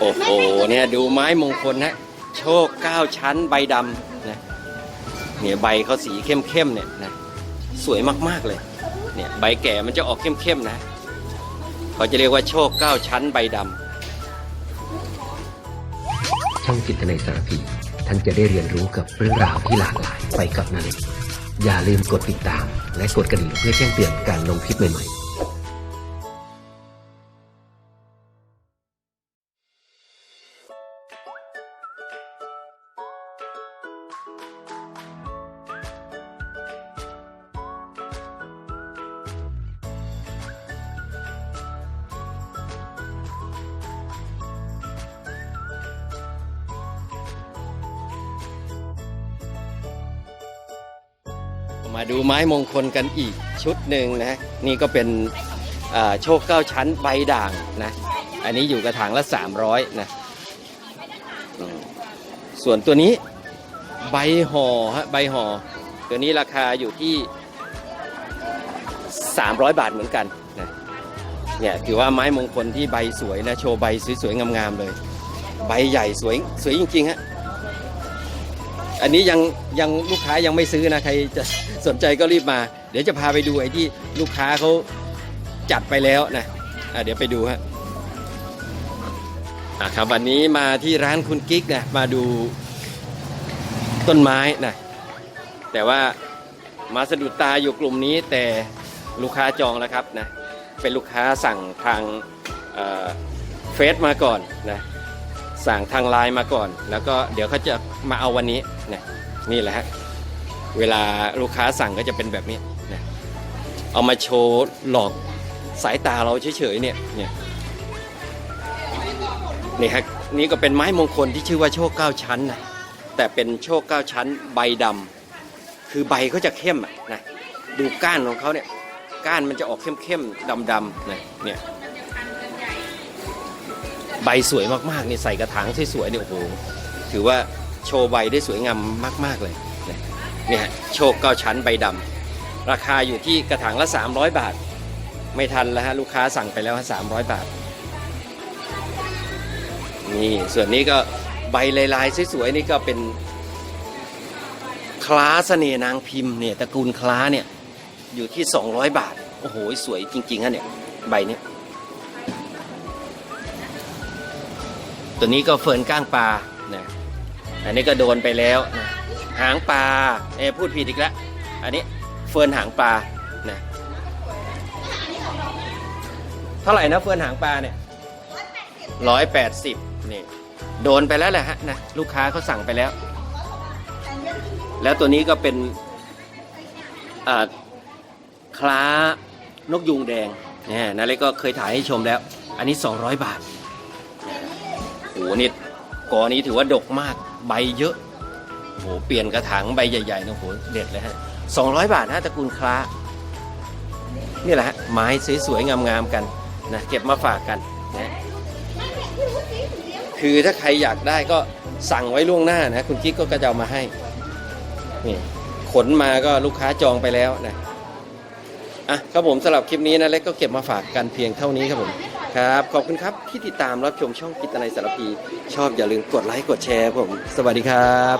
โอ้โหเนี่ยดูไม้มงคลนะโชคเก้าชั้นใบดำนะเนี่ยใบเขาสีเข้มๆเนี่ยนะสวยมากๆเลยเนี่ยใบแก่มันจะออกเข้มๆนะเขาจะเรียกว่าโชคเก้าชั้นใบดำช่องจิตในสารพีท่านจะได้เรียนรู้กับเรื่องราวที่หลากหลายไปกับนาเล็กอย่าลืมกดติดตาม และกดกระดิ่งเพื่อแจ้งเตือนการลงคลิปใหม่ๆ มาดูไม้มงคลกันอีกชุดหนึ่งนะนี่ก็เป็นโชคเก้าชั้นใบด่างนะอันนี้อยู่กระถางละ 300นะอืมส่วนตัวนี้ใบห่อฮะใบห่อตัวนี้ราคาอยู่ที่ 300 บาทเหมือนกันนะเนี่ยถือว่าไม้มงคลที่ใบสวยนะโชว์ใบสวยๆงามๆเลย ใบใหญ่สวยสวยจริงๆฮะ อันนี้ยังยังลูกค้ายังไม่ซื้อนะใครจะสนใจก็รีบมา เดี๋ยวจะพาไปดูไอ้ที่ลูกค้าเขาจัดไปแล้วนะะเดี๋ยวไปดูฮะอะครับวันนี้มาที่ร้านคุณกิ๊กนะมาดูต้นไม้นะแต่ว่ามาสะดุดตาอยู่กลุ่มนี้แต่ลูกค้าจองแล้วครับนะเป็นลูกค้าสั่งทางเอ่อเฟซมาก่อนนะ สั่งทางไลน์มาก่อน แล้วก็เดี๋ยวเขาจะมาเอาวันนี้นะนี่แหละฮะเวลาลูกค้าสั่งก็จะเป็นแบบนี้นะเอามาโชว์หลอกสายตาเราเฉยๆเนี่ยเนี่ยนี่ฮะนี่ก็เป็นไม้มงคลที่ชื่อว่าโชคเก้าชั้นนะแต่เป็นโชคเก้าชั้นใบดำคือใบเขาจะเข้มอะนะดูก้านของเขาเนี่ยก้านมันจะออกเข้มๆดำๆนะเนี่ย ใบสวยมากๆนี่ใส่กระถางสวยๆเนี่ยโอ้โหถือว่าโชว์ใบได้สวยงามมาก ๆเลยเนี่ยโชคเก้าชั้นใบดำราคาอยู่ที่กระถางละ 300 บาท ไม่ทันแล้วฮะลูกค้าสั่งไปแล้วฮะ300บาทนี่ส่วนนี้ก็ใบลายๆสวยๆนี่ก็เป็นคล้าเสน่นางพิมพ์เนี่ยตระกูลคล้าเนี่ยอยู่ที่ 200 บาท โอ้โห สวยจริงๆฮะเนี่ย ใบเนี้ย ตัวนี้ก็เฟิร์นก้างปลานะอันนี้ก็โดนไปแล้วนะหางปลาเอพูดผิดอีกแล้วอันนี้เฟิร์นหางปลานะเท่าไหร่นะเฟิร์นหางปลาเนี่ยร้อยแปดสิบนี่โดนไปแล้วแหละฮะนะลูกค้าเขาสั่งไปแล้ว แล้วตัวนี้ก็เป็นคล้านกยูงแดงเนี่ยนาเล็กก็เคยถ่ายให้ชมแล้ว อันนี้ 200 บาท หนี่กอนี้ถือว่าดกมากใบเยอะโอ้โหเปลี่ยนกระถางใบใหญ่ๆนะโหเด็ดเลยฮะสองร้อยบาทนะตระกูลคล้านี่แหละฮะไม้สวยๆงามๆกันนะเก็บมาฝากกันนะคือถ้าใครอยากได้ก็สั่งไว้ล่วงหน้านะคุณกิ๊กก็จะเอามาให้นี่ขนมาก็ลูกค้าจองไปแล้วนะอะครับผมสำหรับคลิปนี้นะเล็กก็เก็บมาฝากกันเพียงเท่านี้ครับผม ครับ ขอบคุณครับที่ติดตามรับชมช่องกิตนายสารพี ชอบอย่าลืมกดไลค์กดแชร์ผม สวัสดีครับ